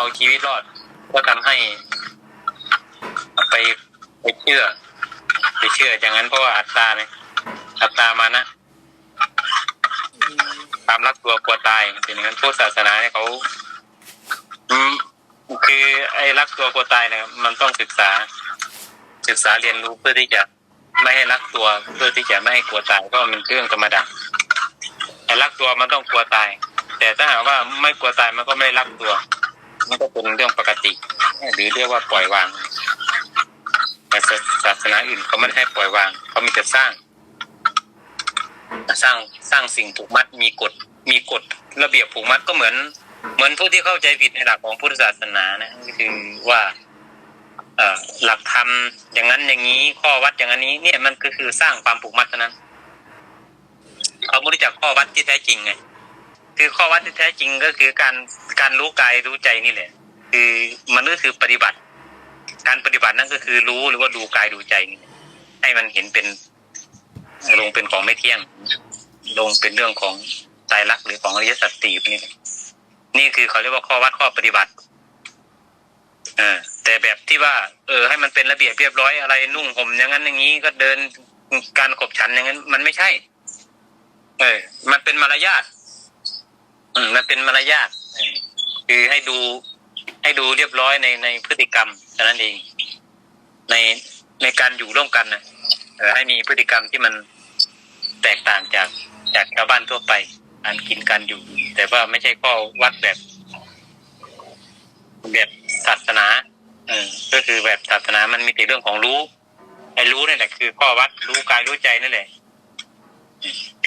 เอาชีวิตรอดก็ทำให้ ไปไปเชื่อ ไปเชื่ออย่างนั้นเพราะว่าอัตตาเนี่ยอัตตามานะความรักตัวกลัวตายเป็นอย่างนั้นพุทธศาสนาเนี่ยเขาคือไอ้รักตัวกลัวตายเนี่ยมันต้องศึกษา ศึกษาเรียนรู้เพื่อที่จะไม่ให้รักตัวเพื่อที่จะไม่ให้กลัวตายเพราะมันเป็นเรื่องธรรมดาแต่รักตัวมันต้องกลัวตาย แต่ถ้าหากว่าไม่กลัวตายมันก็ไม่รักตัว มันก็เป็นเรื่องปกติ หรือเรียกว่าปล่อยวาง แต่ศาสนาอื่นเขาไม่ได้ให้ปล่อยวางเขามีแต่สร้าง สร้างสร้างสิ่งผูกมัดมีกฎมีกฎระเบียบผูกมัดก็เหมือน เหมือนผู้ที่เข้าใจผิดในหลักของพุทธศาสนานะก็คือว่าเออหลักธรรมอย่างนั้นอย่างนี้ ข้อวัดอย่างนี้ เนี่ยมันก็คือสร้างความผูกมัดเท่านั้นเขาไม่รู้จักข้อวัดที่แท้จริงไง คือข้อวัดที่แท้จริงก็คือการการรู้กายรู้ใจนี่แหละ คือมันก็คือปฏิบัติ การปฏิบัตินั่นก็คือรู้หรือว่าดูกายดูใจนี่ให้มันเห็นเป็น ลงเป็นของไม่เที่ยง ลงเป็นเรื่องของใจรักหรือของอริยสัจสี่นี่นี่คือเขาเรียกว่าข้อวัดข้อปฏิบัติเออแต่แบบที่ว่า เออ ให้มันเป็นระเบียบเรียบร้อยอะไรนุ่งห่มอย่างนั้นอย่างนี้ก็เดินการขบฉันอย่างนั้น มันไม่ใช่ เออ มันเป็นมารยาท อืมมันเป็นมารยาทคือให้ดูให้ดูเรียบร้อยในในพฤติกรรมเท่านั้นเอง ในในการอยู่ร่วมกันนะให้มีพฤติกรรมที่มันแตกต่างจากจากชาวบ้านทั่วไปการกินการอยู่ แต่ว่าไม่ใช่ข้อวัดแบบ แบบศาสนาเออก็คือแบบศาสนามันมีแต่เรื่องของรู้ไอ้รู้นี่แหละคือข้อวัดรู้กายรู้ใจนั่นแหละ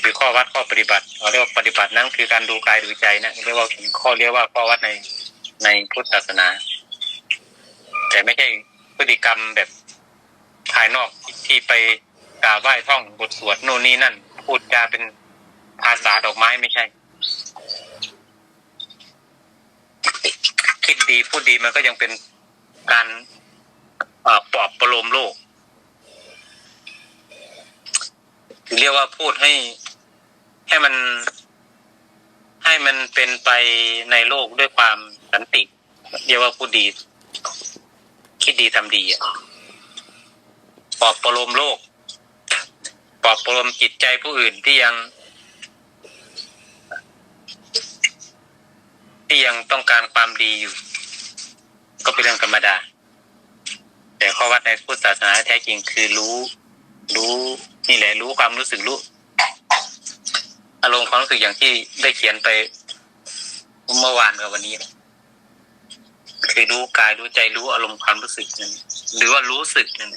คือข้อวัดข้อปฏิบัติเราเรียกว่าปฏิบัตินั่นคือการดูกายดูใจนะเรียกว่าข้อเรียกว่าข้อวัดในในพุทธศาสนา แต่ไม่ใช่พฤติกรรมแบบภายนอกที่ที่ไปกราบไหว้ท่องบทสวดโน่นนี่นั่น พูดจาเป็นภาษาดอกไม้ไม่ใช่ คิดดีพูดดีมันก็ยังเป็นการอปลอบประโลมโลกเรียกว่าพูดให้ ให้มัน ให้มันเป็นไปในโลกด้วยความสันติ เรียกว่าพูดดี คิดดีทำดีอะปลอบประโลมโลกปลอบประโลมจิตใจผู้อื่นที่ยัง ที่ยังต้องการความดีอยู่ ก็เป็นเรื่องธรรมดา แต่ข้อวัดในพุทธศาสนาแท้จริงคือรู้ รู้นี่แหละรู้ความรู้สึกรู้ อารมณ์ความรู้สึกอย่างที่ได้เขียนไปเมื่อวานกับวันนี้นะคือรู้กายรู้ใจรู้อารมณ์ความรู้สึกนั้นหรือว่ารู้สึกนั้น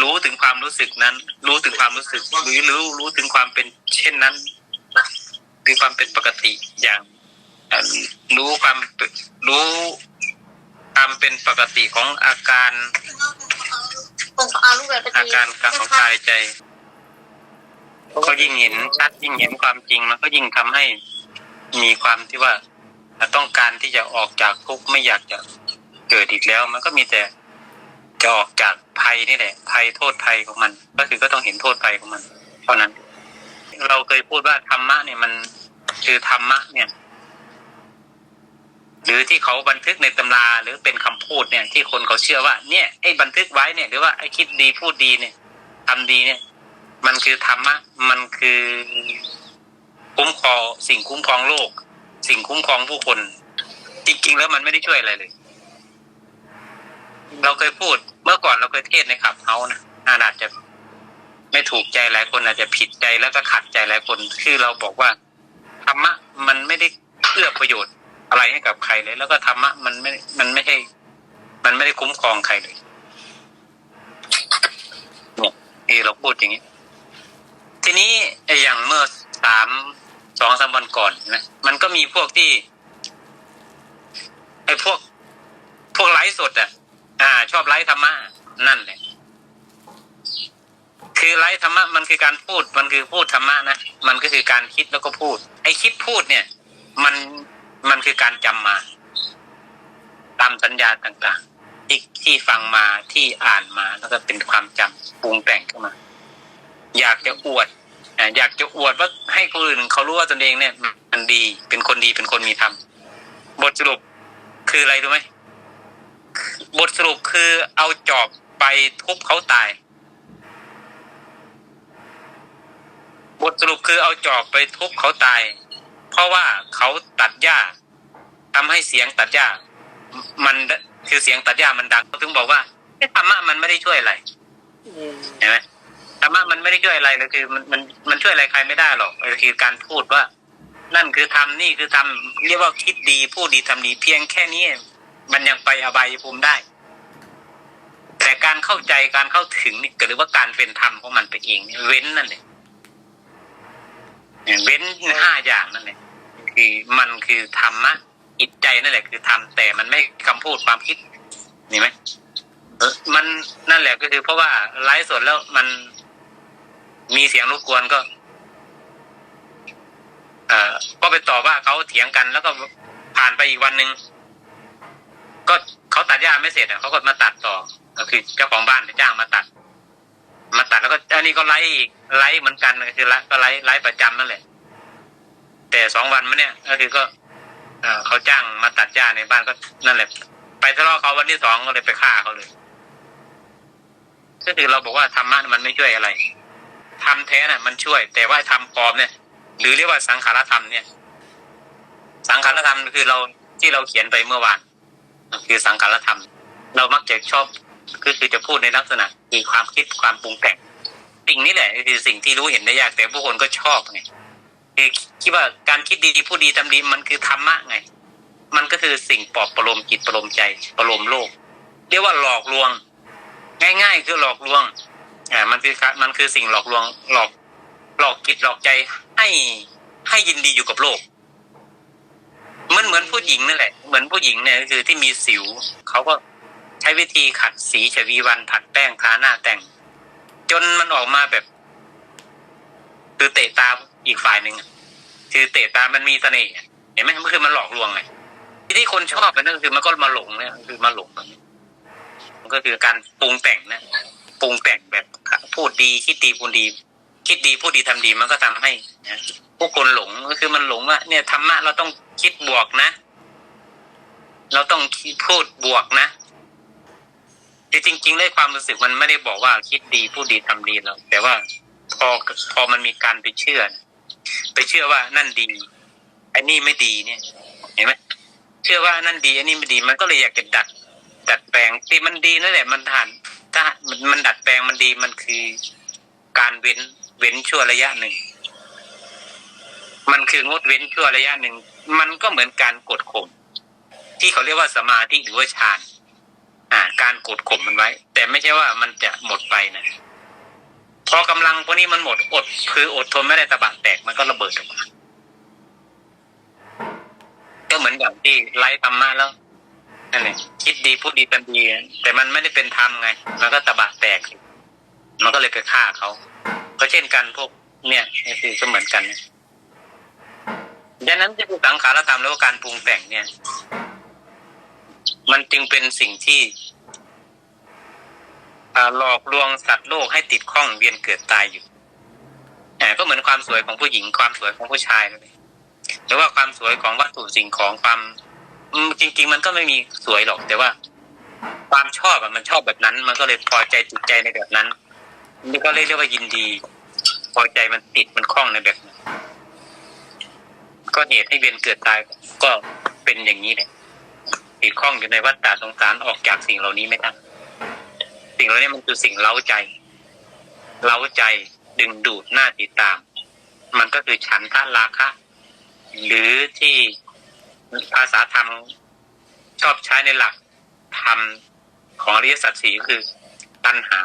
รู้ถึงความรู้สึกนั้น รู้ถึงความรู้สึก หรือรู้รู้ถึงความเป็นเช่นนั้นคือความเป็นปกติอย่างรู้ความรู้ความเป็นปกติของอาการ อาการของกายใจ ก็ยิ่งเห็นชัดยิ่งเห็นความจริงมันก็ยิ่งทำให้มีความที่ว่าต้องการที่จะออกจากทุกข์ไม่อยากจะเกิดอีกแล้ว มันก็มีแต่จะออกจากภัยนี่แหละ ภัยโทษภัยของมัน ก็คือก็ต้องเห็นโทษภัยของมัน เท่านั้น เราเคยพูดว่าธรรมะเนี่ยมันคือธรรมะเนี่ย หรือที่เขาบันทึกในตำราหรือเป็นคำพูดเนี่ย ที่คนเขาเชื่อว่า เนี่ยไอ้บันทึกไว้เนี่ย หรือว่าไอ้คิดดีพูดดีเนี่ยทำดีเนี่ย มันคือธรรมะ มันคือ คุ้มครองสิ่งคุ้มครองโลก สิ่งคุ้มครองผู้คน จริง ๆ แล้วมันไม่ได้ช่วยอะไรเลย เราเคยพูดเมื่อก่อนเราเคยเทศในขับเฮานะอาจจะไม่ถูกใจหลายคนอาจจะผิดใจแล้วก็ขัดใจหลายคน คือเราบอกว่าธรรมะ มันไม่ได้เอื้อประโยชน์อะไรให้กับใครเลย แล้วก็ธรรมะมันไม่ มันไม่ใช่มันไม่ได้คุ้มครองใครเลยเนี่ยที่เราพูดอย่างนี้ ทีนี้ไอ้อย่างเมื่อสามสองสามวันก่อนนะมันก็มีพวกที่ไอ้พวก พวกไลฟ์สดอะ อ่า ชอบไลฟ์ธรรมะนั่นแหละ คือไลฟ์ธรรมะมันคือการพูด มันคือพูดธรรมะนะมันก็คือการคิดแล้วก็พูด ไอ้คิดพูดเนี่ย มันมันคือการจำมา ตามสัญญาต่างๆที่ที่ฟังมาที่อ่านมาแล้วก็เป็นความจำปรุงแต่งขึ้นมา อยากจะอวดอ่าอยากจะอวดว่าให้คนอื่นเขารู้ว่าตนเองเนี่ยมันดีเป็นคนดีเป็นคนมีธรรมบทสรุปคืออะไรรู้ไหมบทสรุปคือเอาจอบไปทุบเขาตาย บทสรุปคือเอาจอบไปทุบเขาตาย เพราะว่าเขาตัดหญ้าทำให้เสียงตัดหญ้า มันคือเสียงตัดหญ้ามันดังเขาถึงบอกว่าไอ้ธรรมะมันไม่ได้ช่วยอะไรอืมเห็นไหม ธรรมะมันไม่ได้ช่วยอะไรเลยคือ มันมันมันช่วยอะไรใครไม่ได้หรอกคือการพูดว่า นั่นคือทำนี่คือทำเรียกว่าคิดดีพูดดีทำดีเพียงแค่นี้ มันยังไปอบายภูมิได้ แต่การเข้าใจการเข้าถึงนี่หรือว่าการเป็นธรรมของมันไปเองเนี่ยเว้นนั่นเองเว้นห้าอย่างนั่นเองคือมันคือธรรมะจิตใจนั่นแหละคือธรรมแต่มันไม่คำพูดความคิดนี่ไหมมันนั่นแหละก็คือเพราะว่าไลฟ์สดแล้วมัน มีเสียงรบกวนก็เอ่อก็ไปต่อว่าเขาเถียงกัน แล้วก็ผ่านไปอีกวันหนึ่งก็เขาตัดหญ้าไม่เสร็จอะเขาก็มาตัดต่อ ก็คือเจ้าของบ้านไปจ้างมาตัด มาตัดแล้วก็อันนี้ก็ไลฟ์อีกไลฟ์เหมือนกันก็คือไลฟ์ก็ไลฟ์ไลฟ์ประจำนั่นแหละแต่สองวันมาเนี่ยก็คือก็เอ่อเขาจ้างมาตัดหญ้าในบ้านก็นั่นแหละ ไปทะเลาะเขาวันที่สองก็เลยไปฆ่าเขาเลยก็คือเราบอกว่าธรรมะมันไม่ช่วยอะไร ทำแท้น่ะ มันช่วย แต่ว่าทำปลอมเนี่ย หรือเรียกว่าสังขารธรรมเนี่ย สังขารธรรมคือเราที่เราเขียนไปเมื่อวานคือสังขารธรรม เรามักจะชอบก็คือจะพูดในลักษณะคือความคิดความปรุงแต่งสิ่งนี้แหละคือสิ่งที่รู้เห็นได้ยากแต่ผู้คนก็ชอบไงคือคิดว่าการคิดดีพูดดีทำดีมันคือธรรมะไง มันก็คือสิ่งปลอบประโลมจิตประโลมใจประโลมโลก เรียกว่าหลอกลวง ง่าย ๆ คือหลอกลวง อ่ามันคือมันคือสิ่งหลอกลวงหลอก หลอกจิตหลอกใจให้ให้ยินดีอยู่กับโลกมือนเหมือนผู้หญิงนั่นแหละ เหมือนผู้หญิงเนี่ยก็คือที่มีสิวเขาก็ใช้วิธีขัดสีฉวีวันผัดแป้งทาหน้าแต่ง จนมันออกมาแบบ คือเตะตาอีกฝ่ายหนึ่งคือเตะตามันมีเสน่ห์เห็นไหมมันคือมันหลอกลวงไงที่ที่คนชอบมันนั่นคือมันก็มาหลงเนี่ยคือมาหลงมันก็คือการปรุงแต่งนะ ปรุงแต่งแบบพูดดีคิดดีพูดดี คิดดีพูดดีทำดีมันก็ทำให้ผู้คนหลงก็คือมันหลงว่าเนี่ยธรรมะเราต้องคิดบวกนะ เราต้องพูดบวกนะแต่จริงๆเลยความรู้สึกมันไม่ได้บอกว่าคิดดีพูดดีทำดีแล้วแต่ว่าพอพอมันมีการไปเชื่อ ไปเชื่อว่านั่นดีไอ้นี่ไม่ดีเนี่ย เห็นไหมเชื่อว่านั่นดี อันนี้ไม่ดีมันก็เลยอยากจะดัดดัดแปลงที่มันดีนั่นแหละมันทาน ถ้ามันมันดัดแปลงมันดีมันคือการเว้นเว้นชั่วระยะหนึ่ง มันคืองดเว้นชั่วระยะหนึ่ง มันก็เหมือนการกดข่มที่เขาเรียกว่าสมาธิหรือว่าฌานอ่า การกดข่มมันไว้ แต่ไม่ใช่ว่ามันจะหมดไปนะพอกำลังพวกนี้มันหมดอด คืออดทนไม่ได้ตะบะแตกมันก็ระเบิดออกมาก็เหมือนอย่างที่ไลฟ์ธรรมะแล้ว นั่นแหละคิดดีพูดดีทำดีแต่มันไม่ได้เป็นธรรมไง มันก็ตะบะแตก มันก็เลยไปฆ่าเขาก็เช่นกันพวกเนี่ยคือก็เหมือนกันดังนั้นที่คือสังขารธรรมแล้วการปรุงแต่งเนี่ย มันจึงเป็นสิ่งที่หลอกลวงสัตว์โลกให้ติดข้องเวียนเกิดตายอยู่อ่าก็เหมือนความสวยของผู้หญิงความสวยของผู้ชายเลยหรือว่าความสวยของวัตถุสิ่งของความ จริง ๆ มันก็ไม่มีสวยหรอก แต่ว่า ความชอบอะมันชอบแบบนั้น มันก็เลยพอใจติดใจในแบบนั้นนี่ก็เรียกว่ายินดี พอใจมันติดมันคล้องในแบบนั้นก็เหตุให้เวียนเกิดตายก็เป็นอย่างนี้แหละติดข้องอยู่ในวัฏฏะสงสารออกจากสิ่งเหล่านี้ไม่ได้สิ่งเหล่านี้มันคือสิ่งเล้าใจ เล้าใจดึงดูดหน้าติดตาม มันก็คือฉันทะราคะ หรือที่ ภาษาธรรมชอบใช้ในหลักธรรมของอริยสัจสี่ก็คือตัณหา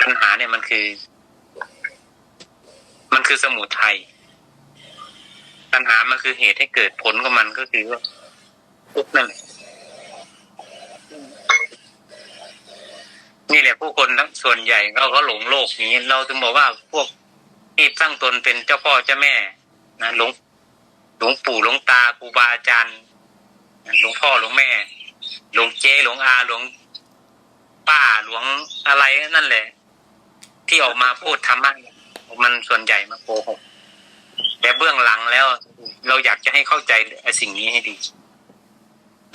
ตัณหาเนี่ยมันคือ มันคือสมุทัยตัณหามันคือเหตุให้เกิดผลของมันก็คือว่าทุกนั่นนี่แหละผู้คนทั้งส่วนใหญ่เขาก็หลงโลกนี้ เราถึงบอกว่าพวกที่ตั้งตนเป็นเจ้าพ่อเจ้าแม่ นะหลง ลวงปู่หลวงตาครูบาอาจารย์หลวงพ่อหลวงแม่หลวงเจหลวงอาหลวงป้าหลวงอะไรนั่นแหละ ที่ออกมาพูดธรรมะมันส่วนใหญ่มาโกหกแต่เบื้องหลังแล้ว เราอยากจะให้เข้าใจสิ่งนี้ให้ดี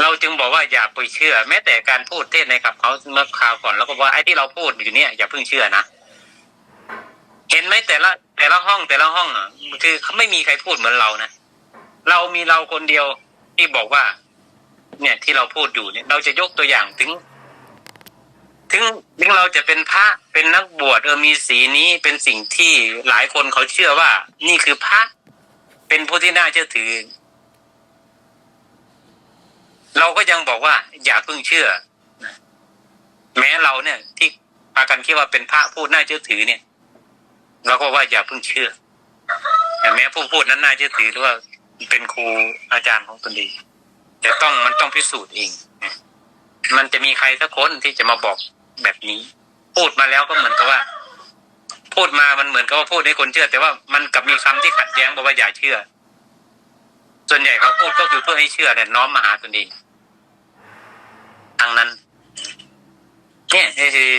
เราจึงบอกว่าอย่าไปเชื่อ แม้แต่การพูดเทศในขับเขาเมื่อคราวก่อนแล้วก็ว่าไอ้ที่เราพูดอยู่เนี่ยอย่าเพิ่งเชื่อนะเห็นไหมแต่ละ แต่ละห้องแต่ละห้องอะคือเขาไม่มีใครพูดเหมือนเรานะ เรามีเราคนเดียวที่บอกว่า เนี่ยที่เราพูดอยู่เนี่ย เราจะยกตัวอย่างถึง ถึงถึงเราจะเป็นพระเป็นนักบวชเออมีสีนี้เป็นสิ่งที่หลายคนเขาเชื่อว่า นี่คือพระเป็นผู้ที่น่าเชื่อถือ เราก็ยังบอกว่า อย่าเพิ่งเชื่อแม้เราเนี่ย ที่พากันคิดว่าเป็นพระผู้น่าเชื่อถือเนี่ยเราก็ว่าอย่าเพิ่งเชื่อแต่แม้ผู้พูดนั้นน่าเชื่อถือหรือว่า เป็นครูอาจารย์ของตนเองแต่ต้องมันต้องพิสูจน์เอง มันจะมีใครสักคนที่จะมาบอกแบบนี้ พูดมาแล้วก็เหมือนกับว่า พูดมามันเหมือนกับว่าพูดให้คนเชื่อ แต่ว่ามันกับมีคำที่ขัดแย้งบอกว่าอย่าเชื่อ ส่วนใหญ่เขาพูดก็คือเพื่อให้เชื่อเนี่ยน้อมมาหาตนเองทางนั้น เนี่ยนี่คือ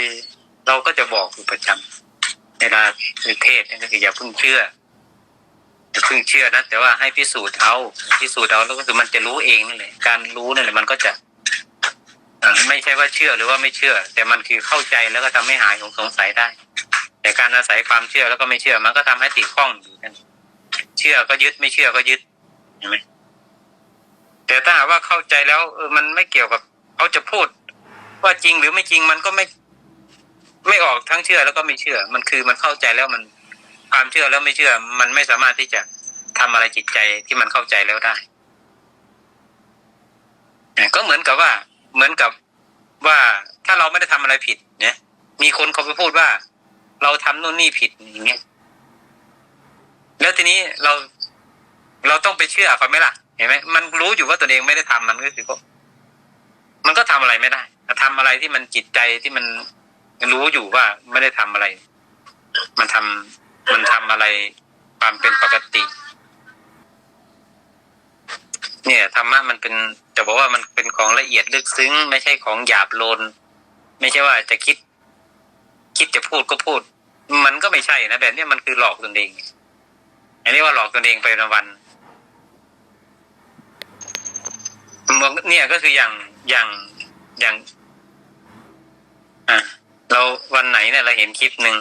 เราก็จะบอกอยู่ประจำเวลาเทศน์เนี่ยก็คืออย่าเพิ่งเชื่อ อย่าเพิ่งเชื่อนะแต่ว่าให้พิสูจน์เอาพิสูจน์เอาแล้วก็คือมันจะรู้เองนั่นแหละการรู้นั่นแหละมันก็จะไม่ใช่ว่าเชื่อหรือว่าไม่เชื่อ แต่มันคือเข้าใจแล้วก็ทำให้หายของสงสัยได้ แต่การอาศัยความเชื่อแล้วก็ไม่เชื่อ มันก็ทำให้ติดข้องอยู่นั่นเชื่อก็ยึดไม่เชื่อก็ยึดเห็นไหมแต่ถ้าหากว่าเข้าใจแล้วเออมันไม่เกี่ยวกับเขาจะพูด ว่าจริงหรือไม่จริงมันก็ไม่ ไม่ออกทั้งเชื่อแล้วก็ไม่เชื่อ มันคือมันเข้าใจแล้วมัน ความเชื่อแล้วไม่เชื่อ มันไม่สามารถที่จะทำอะไรจิตใจที่มันเข้าใจแล้วได้ ก็เหมือนกับว่า เหมือนกับว่าถ้าเราไม่ได้ทำอะไรผิด เนี่ย มีคนเขาไปพูดว่า เราทำนู่นนี่ผิดอย่างเงี้ยแล้วทีนี้เราเราต้องไปเชื่อเขาไหมล่ะเห็นไหมมันรู้อยู่ว่าตัวเองไม่ได้ทำมันก็คือก็มันก็ทำอะไรไม่ได้ทำอะไรที่มันจิตใจที่มันรู้อยู่ว่าไม่ได้ทำอะไร มันทำ มันทำอะไรความเป็นปกติ เนี่ยธรรมะมันเป็นจะบอกว่ามันเป็นของละเอียดลึกซึ้ง ไม่ใช่ของหยาบโลน ไม่ใช่ว่าจะคิด คิดจะพูดก็พูด มันก็ไม่ใช่นะแบบนี้มันคือหลอกตนเอง อันนี้ว่าหลอกตนเองไปวันเนี่ยก็คืออย่างอย่างอย่าง อะเราวันไหนเนี่ยเราเห็นคลิปหนึ่ง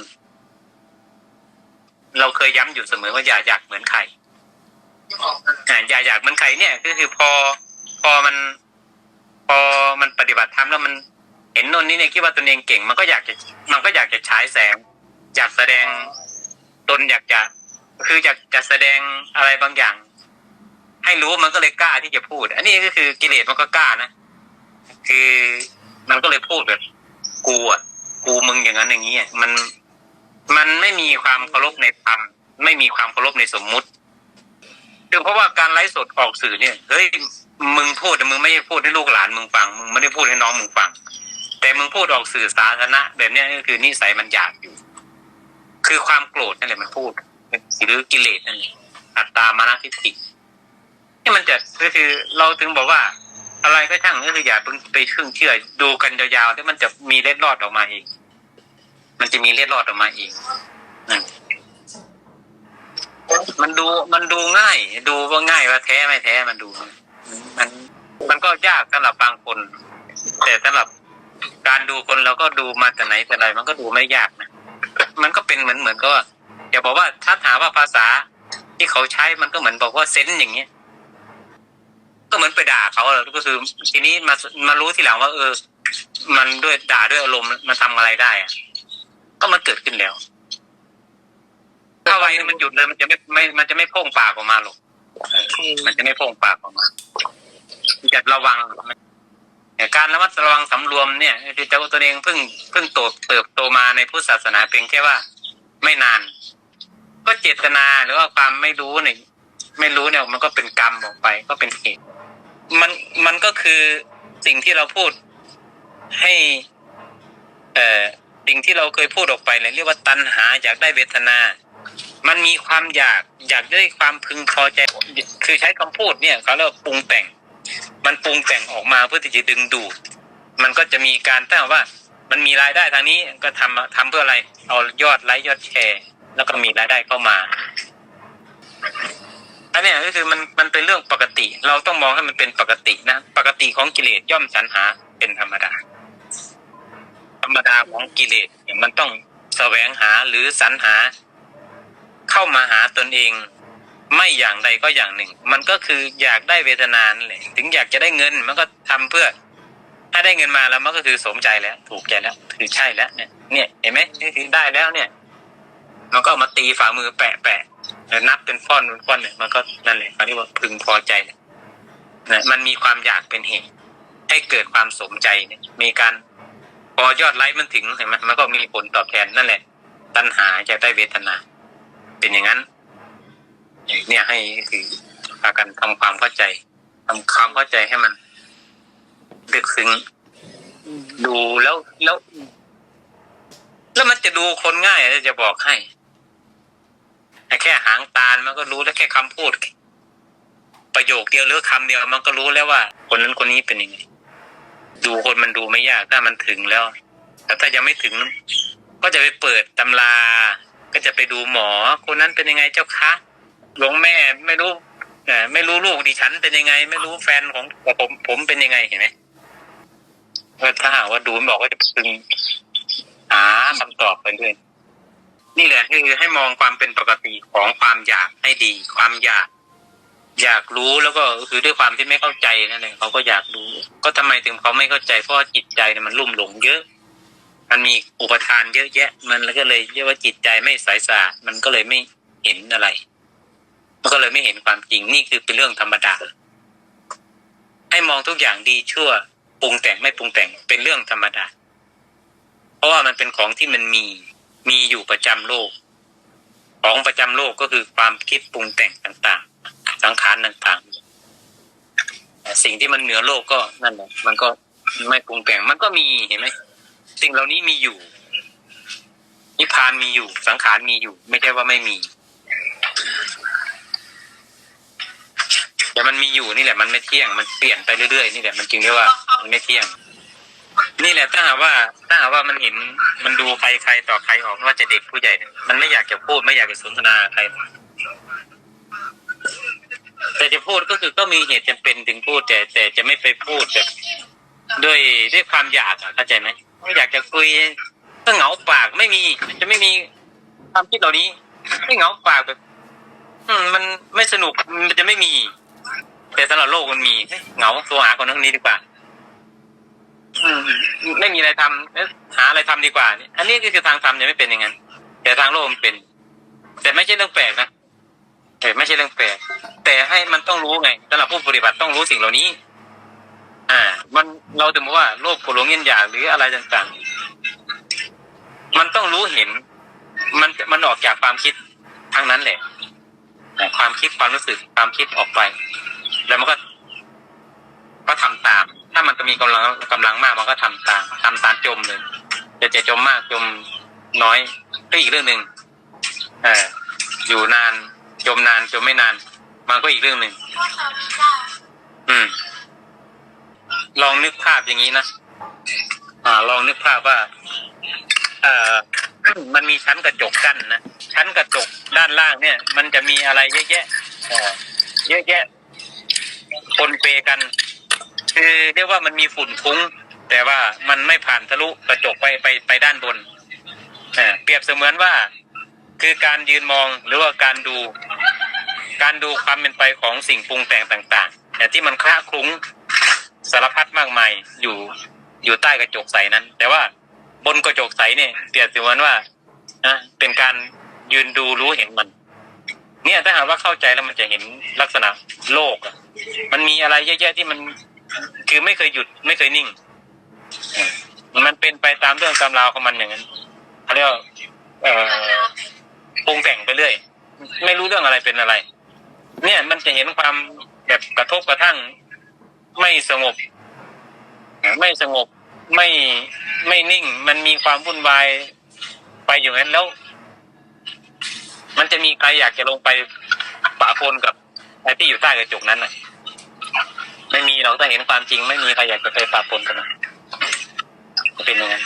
เราเคยย้ำอยู่เสมอว่าอย่าอยากเหมือนใครอ่าอย่าอยากเหมือนใครเนี่ยก็คือพอพอมัน พอมันปฏิบัติธรรมแล้วมันเห็นโน่นนี่เนี่ยคิดว่าตนเองเก่ง มันก็อยากจะมันก็อยากจะฉายแสง อยากแสดงตนอยากจะคืออยากจะแสดงอะไรบางอย่าง ให้รู้มันก็เลยกล้าที่จะพูด อันนี้ก็คือกิเลสมันก็กล้านะคือมันก็เลยพูดแบบกูอะกูมึงอย่างนั้นอย่างนี้อะมัน มันไม่มีความเคารพในธรรมไม่มีความเคารพในสมมุติคือเพราะว่าการไลฟ์สดออกสื่อเนี่ยเฮ้ยมึงพูดแต่มึงไม่ได้พูดให้ลูกหลานมึงฟังมึงไม่ได้พูดให้น้องมึงฟัง แต่มึงพูดออกสื่อสาธารณะแบบนี้ก็คือนิสัยมันหยาบอยู่ คือความโกรธนั่นแหละมันพูดหรือกิเลสนั่นแหละอัตตามานะทิฏฐินี่มันจะก็คือเราถึงบอกว่า อะไรก็ช่างก็คืออย่าเพิ่งไปครึ่งเชื่อดูกันยาวๆแล้วมันจะมีเล็ดรอดออกมาเอง มันจะมีเล็ดรอดออกมาองนั่นมันดูมันดูง่าย ดูว่าง่ายว่าแท้ไม่แท้มันดู มัน มันก็ยากสำหรับบางคน แต่สำหรับการดูคนเราก็ดูมาแต่ไหนแต่ไรมันก็ดูไม่ยากนะมันก็เป็นเหมือนเหมือนก็ว่าอย่าบอกว่าถ้าถามว่าภาษาที่เขาใช้มันก็เหมือนบอกว่าเซนส์อย่างเงี้ย ก็เหมือนไปด่าเขาอะก็คือทีนี้มามารู้ทีหลังว่า เออ มันด้วยด่าด้วยอารมณ์มันทำอะไรได้อะ ก็มันเกิดขึ้นแล้ว ถ้าไวมันหยุดเลยมันจะไม่ไม่มันจะไม่โพ่งปากออกมาหรอกเออมันจะไม่โพ่งปากออกมามันจะระวังแต่การระมัดระวังสำรวมเนี่ยคือเจ้าตัวเองเพิ่งเพิ่งโตเติบโตมาในพุทธศาสนาเพียงแค่ว่า ไม่นาน ก็เจตนาหรือว่าความไม่รู้เนี่ยไม่รู้เนี่ย มันก็เป็นกรรมออกไป ก็เป็นเหตุมันมันก็คือสิ่งที่เราพูดให้ เอ่อ สิ่งที่เราเคยพูดออกไปเลยเรียกว่าตัณหาอยากได้เวทนา มันมีความอยากอยากได้ความพึงพอใจ คือใช้คำพูดเนี่ยเขาเรียกว่าปรุงแต่ง มันปรุงแต่งออกมาเพื่อที่จะดึงดูด มันก็จะมีการถ้าว่า มันมีรายได้ทางนี้ก็ทำทำเพื่ออะไร เอายอดไลค์ยอดแชร์ แล้วก็มีรายได้เข้ามาอันนี้ก็คือมันมันเป็นเรื่องปกติ เราต้องมองให้มันเป็นปกตินะ ปกติของกิเลสย่อมสรรหาเป็นธรรมดา รรมดาของกิเลสเนี่ยมันต้องแสวงหาหรือสรรหา เข้ามาหาตนเอง ไม่อย่างใดก็อย่างหนึ่ง มันก็คืออยากได้เวทนานั่นแหละถึงอยากจะได้เงินมันก็ทำเพื่อ ถ้าได้เงินมาแล้วมันก็คือสมใจแล้ว ถูกใจแล้วคือใช่แล้วเนี่ยเนี่ยเห็นไหมนี่คือได้แล้วเนี่ยมันก็มาตีฝ่ามือแปะแปะแล้วนับเป็นฟ้อนเป็นฟ้อนเนี่ยมันก็นั่นแหละเขาเรียกว่าพึงพอใจเนี่ยนะมันมีความอยากเป็นเหตุให้เกิดความสมใจเนี่ยมีการ พอยอดไลค์มันถึงเห็นไหมมันก็มีผลตอบแทนนั่นแหละ ตัณหาจะได้เวทนา เป็นอย่างนั้นเนี่ยให้คือพากันทำความเข้าใจทำความเข้าใจให้มันลึกซึ้งดูแล้วแล้ว แล้วมันจะดูคนง่ายจะบอกให้แค่หางตาลมันก็รู้แล้วแค่คำพูด ประโยคเดียวหรือคำเดียวมันก็รู้แล้วว่า คนนั้นคนนี้เป็นยังไง ดูคนมันดูไม่ยากถ้ามันถึงแล้วแต่ถ้ายังไม่ถึง ก็จะไปเปิดตำรา ก็จะไปดูหมอ คนนั้นเป็นยังไงเจ้าคะหลวงแม่ไม่รู้ไม่รู้ลูกดิฉันเป็นยังไง ไม่รู้แฟนของผมผมเป็นยังไงเห็นไหมถ้าหากว่าดูบอกก็จะพึงหาคำตอบไปเรื่อยนี่แหละคือให้มองความเป็นปกติของความอยากให้ดี ความอยาก อยากรู้แล้วก็คือด้วยความที่ไม่เข้าใจนั่นเองเขาก็อยากรู้ ก็ทำไมถึงเขาไม่เข้าใจเพราะจิตใจเนี่ยมันลุ่มหลงเยอะ มันมีอุปทานเยอะแยะ มันแล้วก็เลยเรียกว่าจิตใจไม่ใสสะอาดมันก็เลยไม่เห็นอะไรมันก็เลยไม่เห็นความจริงนี่คือเป็นเรื่องธรรมดาให้มองทุกอย่างดีชั่วปรุงแต่งไม่ปรุงแต่งเป็นเรื่องธรรมดา เพราะว่ามันเป็นของที่มันมีมีอยู่ประจำโลก ของประจำโลกก็คือความคิดปรุงแต่งต่างๆ สังขารต่างๆสิ่งที่มันเหนือโลกก็นั่นแหละมันก็ไม่ปรุงแต่งมันก็มีเห็นไหมสิ่งเหล่านี้มีอยู่นิพพานมีอยู่ สังขารมีอยู่ ไม่ใช่ว่าไม่มี แต่มันมีอยู่นี่แหละ มันไม่เที่ยงมันเปลี่ยนไปเรื่อยๆนี่แหละมันจึงเรียกว่ามันไม่เที่ยง นี่แหละถ้าหากว่าถ้าหากว่ามันเห็นมันดูใครใครต่อใครออกว่าจะเด็กผู้ใหญ่ มันไม่อยากจะพูดไม่อยากจะสนทนาใคร แต่จะพูดก็คือก็มีเหตุจำเป็นถึงพูด แต่แต่จะไม่ไปพูดแบบด้วยด้วยความอยากอะเข้าใจไหมอยากจะคุยก็เหงาปากไม่มี จะไม่มีความคิดเหล่านี้ ไม่เหงาปากแบบอืมมันไม่สนุกมันจะไม่มี แต่สำหรับโลกมันมีเฮ้ยเหงาตัวหาคนนั้นคนนี้ดีกว่า อืมไม่มีอะไรทำเอ๊ะหาอะไรทำดีกว่าเนี่ยอันนี้ก็คือทางธรรมยังไม่เป็นอย่างนั้นแต่ทางโลกมันเป็น แต่ไม่ใช่เรื่องแปลกนะ แต่ไม่ใช่เรื่องแปลกแต่ให้มันต้องรู้ไงสำหรับผู้ปฏิบัติต้องรู้สิ่งเหล่านี้ อ่า มันเราถึงบอกว่าโลภโกรธหลงเงินอยากหรืออะไรต่างๆ มันต้องรู้เห็น มันมันออกจากความคิดทั้งนั้นแหละความคิดความรู้สึกความคิดออกไป แล้วมันก็ ก็ทำตาม ถ้ามันจะมีกำลังกำลังมากมันก็ทำตามทำตามจมเลยจะจะจมมากจมน้อยก็อีกเรื่องหนึ่งเอออยู่นาน จมนานจมไม่นาน มันก็อีกเรื่องหนึ่งอืม ลองนึกภาพอย่างนี้นะอ่า ลองนึกภาพว่าเอ่อมันมีชั้นกระจกกั้นนะชั้นกระจกด้านล่างเนี่ย มันจะมีอะไรเยอะแยะเอ่อเยอะแยะปนเปกัน คือเรียกว่ามันมีฝุ่นฟุ้ง แต่ว่ามันไม่ผ่านทะลุกระจกไปไปไปด้านบนเอ่อเปรียบเสมือนว่า คือการยืนมองหรือว่าการดู การดูความเป็นไปของสิ่งปรุงแต่งต่างๆแต่ที่มันคล้าคลุ้งสารพัดมากมายอยู่อยู่ใต้กระจกใสนั้น แต่ว่าบนกระจกใสเนี่ยเปรียบเสมือนว่าอะเป็นการยืนดูรู้เห็นมัน เนี่ยถ้าหากว่าเข้าใจแล้วมันจะเห็นลักษณะโลกมันมีอะไรเยอะแยะที่มันคือไม่เคยหยุดไม่เคยนิ่ง มันเป็นไปตามเรื่องตามราวของมันอย่างนั้นเขาเรียกว่าเอ่อปรุงแต่งไปเรื่อย ไม่รู้เรื่องอะไรเป็นอะไร เนี่ยมันจะเห็นความแบบกระทบกระทั่ง ไม่สงบ ไม่สงบไม่ไม่นิ่ง มันมีความวุ่นวายไปอยู่นั้นแล้ว มันจะมีใครอยากจะลงไปปะปนกับไอ้ที่อยู่ใต้กระจกนั้นน่ะ ไม่มีเราต้องเห็นความจริง ไม่มีใครอยากจะไปปะปนกันนะเป็นอย่างนั้น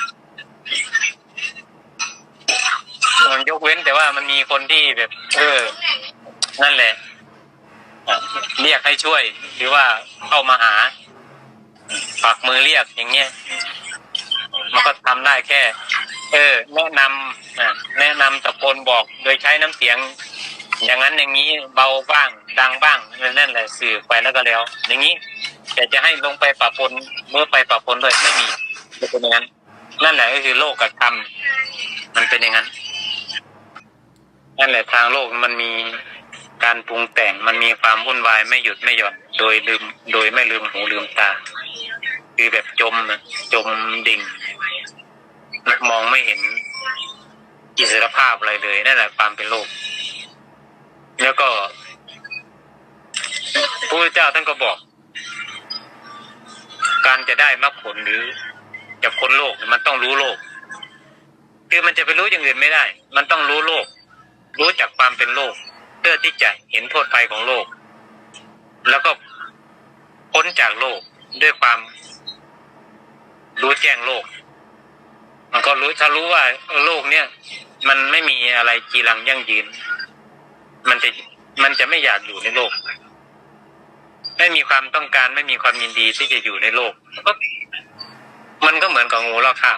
มันยกเว้นแต่ว่ามันมีคนที่แบบ เออ นั่นแหละ เรียกให้ช่วย หรือว่าเข้ามาหาฝากมือเรียกอย่างเงี้ยมันก็ทำได้แค่ เออ แนะนำอะแนะนำตะโกนบอกโดยใช้น้ำเสียง อย่างนั้นอย่างนี้เบาบ้าง ดังบ้างนั่นแหละสื่อไปแล้วก็แล้ว อย่างนี้แต่จะให้ลงไปปะปนเมื่อไปปะปนด้วยไม่มีเป็นอย่างนั้น นั่นแหละก็คือโลกกับธรรมมันเป็นอย่างนั้น นั่นแหละทางโลกมันมี การปรุงแต่งมันมีความวุ่นวายไม่หยุดไม่หย่อนโดยลืมโดยไม่ลืมหูลืมตา คือแบบจมนะจมดิ่งมองไม่เห็นอิสรภาพอะไรเลยนั่นแหละความเป็นโลก แล้วก็พระพุทธเจ้าท่านก็บอก การจะได้มรรคผลหรือจะพ้นโลกมันต้องรู้โลก คือมันจะไปรู้อย่างอื่นไม่ได้ มันต้องรู้โลก รู้จักความเป็นโลก เพื่อที่จะเห็นโทษภัยของโลก แล้วก็พ้นจากโลกด้วยความรู้แจ้งโลก มันก็รู้ถ้ารู้ว่าโลกเนี่ย มันไม่มีอะไรจีรังยั่งยืน มันจะมันจะไม่อยากอยู่ในโลก ไม่มีความต้องการไม่มีความยินดีที่จะอยู่ในโลกก็มันก็เหมือนกับงูลอกคราบ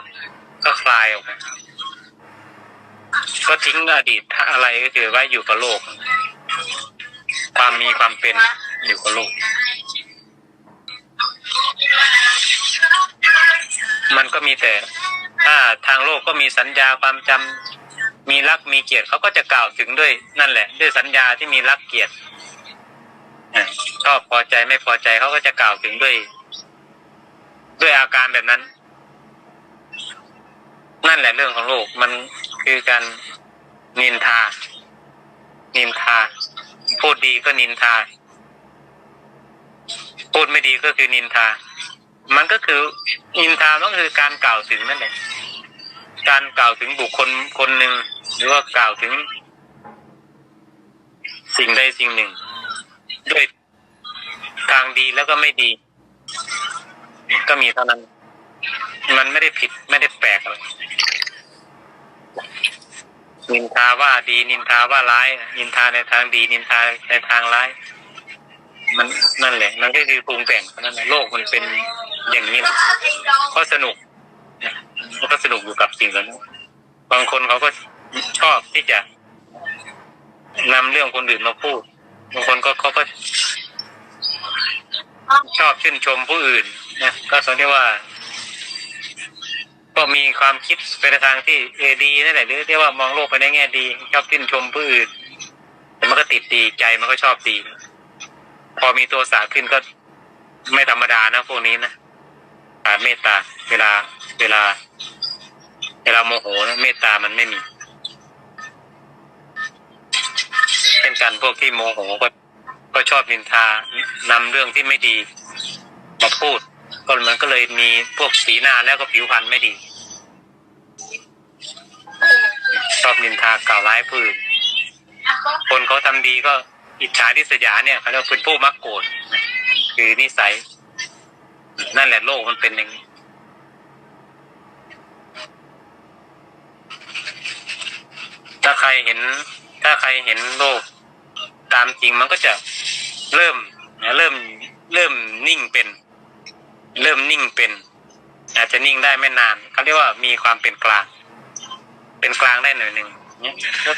ก็คลายออกมา ก็ทิ้งอดีตอะไรก็คือไว้อยู่กับโลก ความมีความเป็นอยู่กับโลก มันก็มีแต่ ถ้าทางโลกก็มีสัญญาความจำมีรักมีเกียรติเขาก็จะกล่าวถึงด้วยนั่นแหละ ด้วยสัญญาที่มีรักเกียรติอะชอบพอใจไม่พอใจเขาก็จะกล่าวถึงด้วย ด้วยอาการแบบนั้น นั่นแหละเรื่องของโลกมัน คือการนินทา นินทา พูดดีก็นินทา พูดไม่ดีก็คือนินทา มันก็คือนินทามันก็คือการกล่าวถึงนั่นแหละการกล่าวถึงบุคคลคนหนึ่ง หรือว่ากล่าวถึง สิ่งใดสิ่งหนึ่ง ด้วยทางดีแล้วก็ไม่ดี ก็มีเท่านั้น มันไม่ได้ผิดไม่ได้แปลกอะไร นินทาว่าดีนินทาว่าร้าย นินทาในทางดี นินทาในทางร้าย มันนั่นแหละ มันก็คือปรุงแต่งเท่านั้นแหละโลกมันเป็นอย่างนี้แหละก็สนุกมันก็สนุกอยู่กับสิ่งเหล่านั้นบางคนเขาก็ชอบที่จะนำเรื่องคนอื่นมาพูดบางคนก็เขาก็ชอบชื่นชมผู้อื่นนะก็สมที่ว่า ก็มีความคิดไปในทางที่เอดีนั่นแหละหรือที่ว่ามองโลกไปในแง่ดีชอบชื่นชมผู้อื่นแต่มันก็ติดดีใจมันก็ชอบดี พอมีตัวสาขึ้นก็ไม่ธรรมดานะพวกนี้นะขาดเมตตา เวลา เวลา เวลาโมโหนะเมตตามันไม่มีเป็นการพวกที่โมโหก็ก็ชอบนินทานำเรื่องที่ไม่ดีมาพูด ก็มันก็เลยมีพวกสีหน้าแล้วก็ผิวพรรณไม่ดี ชอบนินทากล่าวร้ายผู้อื่นคนเขาทำดีก็อิจฉาทิษยาเนี่ยเขาเรียกเป็นผู้มักโกรธคือนิสัย นั่นแหละโลกมันเป็นอย่างนี้ถ้าใครเห็น ถ้าใครเห็นโลก ตามจริงมันก็จะเริ่มเริ่มเริ่มนิ่งเป็น เริ่มนิ่งเป็น อาจจะนิ่งได้ไม่นานเขาเรียกว่ามีความเป็นกลาง เป็นกลางได้หน่อยหนึ่งเนี่ยก็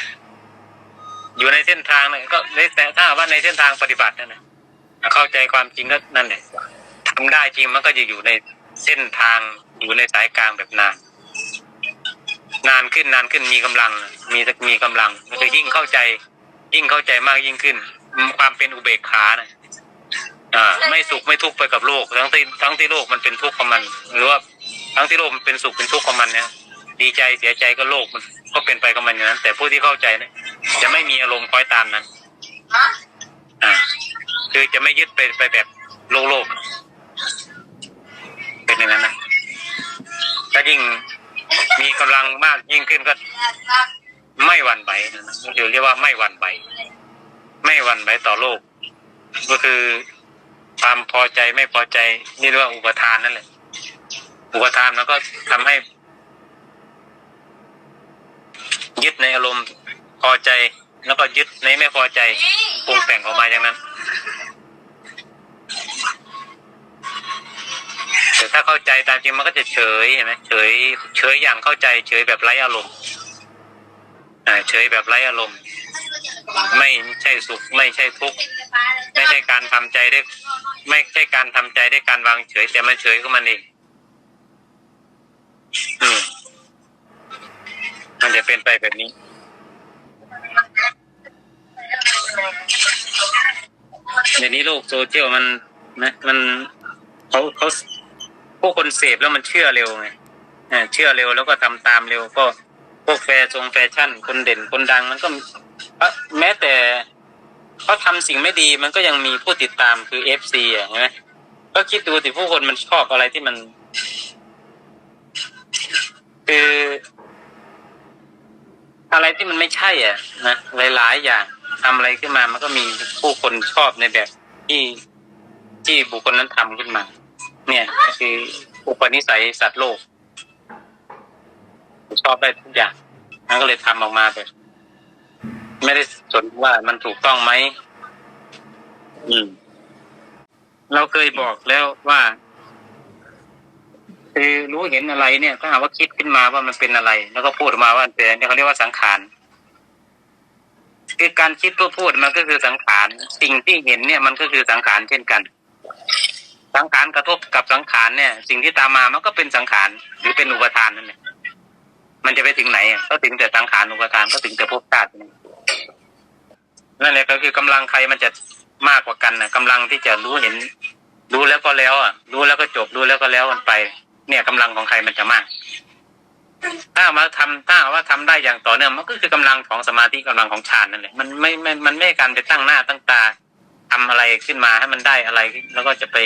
อยู่ในเส้นทางเนี่ยก็ในแต่ถ้าว่าในเส้นทางปฏิบัตินั่นนะเข้าใจความจริงก็นั่นแหละทำได้จริงมันก็จะอยู่ในเส้นทางอยู่ในสายกลางแบบนาน นานขึ้นนานขึ้นมีกำลัง มีมีกำลังมันจะยิ่งเข้าใจ ยิ่งเข้าใจมากยิ่งขึ้น ความเป็นอุเบกขานะ อ่า ไม่สุขไม่ทุกข์ไปกับโลก ทั้งที่ทั้งที่โลกมันเป็นทุกข์ของมัน หรือว่าทั้งที่โลกมันเป็นสุขเป็นทุกข์ของมันเนี่ยดีใจเสียใจก็โลกมันก็เป็นไปกับมันอย่างนั้น แต่ผู้ที่เข้าใจนะจะไม่มีอารมณ์คล้อยตามนั้นอ่า คือจะไม่ยึดไปไปแบบโลกโลกเป็นอย่างนั้นนะถ้ายิ่งมีกำลังมากยิ่งขึ้นก็ไม่หวั่นไหวนะเดี๋ยวเรียกว่าไม่หวั่นไหวไม่หวั่นไหวต่อโลก ก็คือ ความพอใจไม่พอใจ นี่เรียกว่าอุปทานนั่นแหละ อุปทานแล้วก็ทำให้ ยึดในอารมณ์พอใจ แล้วก็ยึดในไม่พอใจปรุงแต่งออกมาอย่างนั้น แต่ถ้าเข้าใจตามจริงมันก็จะเฉยเห็นไหมเฉย เฉยอย่างเข้าใจ เฉยแบบไร้อารมณ์เฉยแบบไร้อารมณ์ไม่ใช่สุข ไม่ใช่ทุกข์ ไม่ใช่การทำใจได้ ไม่ใช่การทำใจได้การวางเฉย แต่มันเฉยของมันเองอืมมันจะเป็นไปแบบนี้ เดี๋ยวนี้โลกโซเชียลมันนะมันเขาเขาพวกคนเสพแล้วมันเชื่อเร็วไงเชื่อเร็วแล้วก็ทำตามเร็วก็พวกแฟชั่นแฟชั่นคนเด่นคนดังมันก็แม้แต่ เขาทำสิ่งไม่ดีมันก็ยังมีผู้ติดตามคือเอฟซีอะใช่ไหมก็คิดดูสิผู้คนมันชอบอะไรที่มัน คืออะไรที่มันไม่ใช่อะนะหลาย ๆ อย่างทำอะไรขึ้นมามันก็มีผู้คนชอบในแบบที่ที่บุคคลนั้นทำขึ้นมา เนี่ยคืออุปนิสัยสัตว์โลก ชอบได้ทุกอย่างมันก็เลยทำออกมาแบบ ไม่ได้สนว่ามันถูกต้องไหมอืม เราเคยบอกแล้วว่าคือรู้เห็นอะไรเนี่ย ถ้าหากว่าคิดขึ้นมาว่ามันเป็นอะไร แล้วก็พูดออกมาว่ามันเป็นเนี่ยเขาเรียกว่าสังขารคือการคิดเพื่อพูดมันก็คือสังขารสิ่งที่เห็นเนี่ยมันก็คือสังขารเช่นกัน สังขารกระทบกับสังขารเนี่ย สิ่งที่ตามมามันก็เป็นสังขารหรือเป็นอุปทานนั่นแหละมันจะไปถึงไหนก็ถึงแต่สังขารอุปทานก็ถึงแต่ภพช นั่นแหละก็คือกำลังใครมันจะมากกว่ากันนะกำลังที่จะรู้เห็น รู้แล้วก็แล้วอะ รู้แล้วก็จบรู้แล้วก็แล้วมันไป เนี่ยกำลังของใครมันจะมาก ถ้ามาทำถ้าว่าทำได้อย่างต่อเนื่องมันก็คือกำลังของสมาธิกำลังของฌานนั่นแหละมันไม่ไม่มันไม่การไปตั้งหน้าตั้งตาทำอะไรขึ้นมาให้มันได้อะไร แล้วก็จะไป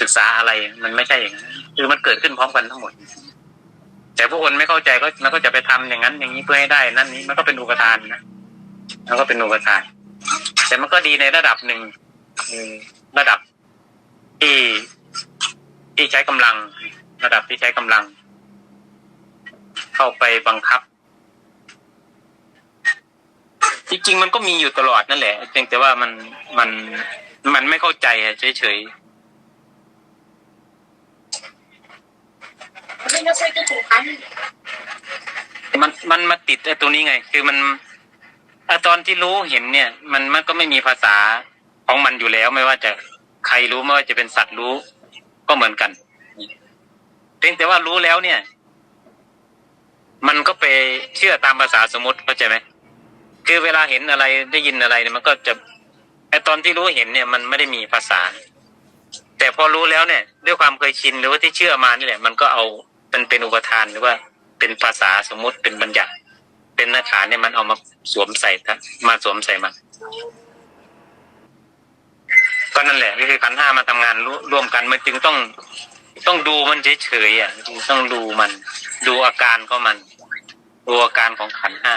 ศึกษาอะไร มันไม่ใช่อย่างนั้นคือมันเกิดขึ้นพร้อมกันทั้งหมด แต่ผู้คนไม่เข้าใจก็มันก็จะไปทำอย่างนั้น อย่างนี้เพื่อให้ได้นั่นนี้มันก็เป็นอุปทานนะ มันก็เป็นอุปทานแต่มันก็ดีในระดับหนึ่งอืมระดับที่ที่ใช้กำลัง ระดับที่ใช้กำลัง เข้าไปบังคับ จริงๆมันก็มีอยู่ตลอดนั่นแหละเพียงแต่ว่ามันมันมันไม่เข้าใจอะเฉยไม่ใช่ก็ถูกพันๆมันมันมาติดไอ้ตรงนี้ไง คือมันไอตอนที่รู้เห็นเนี่ย มันมันก็ไม่มีภาษาของมันอยู่แล้วไม่ว่าจะใครรู้ไม่ว่าจะเป็นสัตว์รู้ ก็เหมือนกันเพียงแต่ว่ารู้แล้วเนี่ย มันก็ไปเชื่อตามภาษาสมมติเข้าใจไหมคือเวลาเห็นอะไรได้ยินอะไรเนี่ยมันก็จะไอตอนที่รู้เห็นเนี่ย มันไม่ได้มีภาษา แต่พอรู้แล้วเนี่ย ด้วยความเคยชินหรือว่าที่เชื่อมานี่แหละ มันก็เอาเป็นเป็นอุปทานหรือว่าเป็นภาษาสมมติเป็นบัญญัติ เป็นนักฐาเนี่ยมันเอามาสวมใส่มาสวมใส่มันก็นั่นแหละก็คือขันห้ามาทำงานร่วมกันมันจึงต้องต้องดูมันเฉยๆอะต้องดูมัน ดูอาการของมัน ดูอาการของขันห้า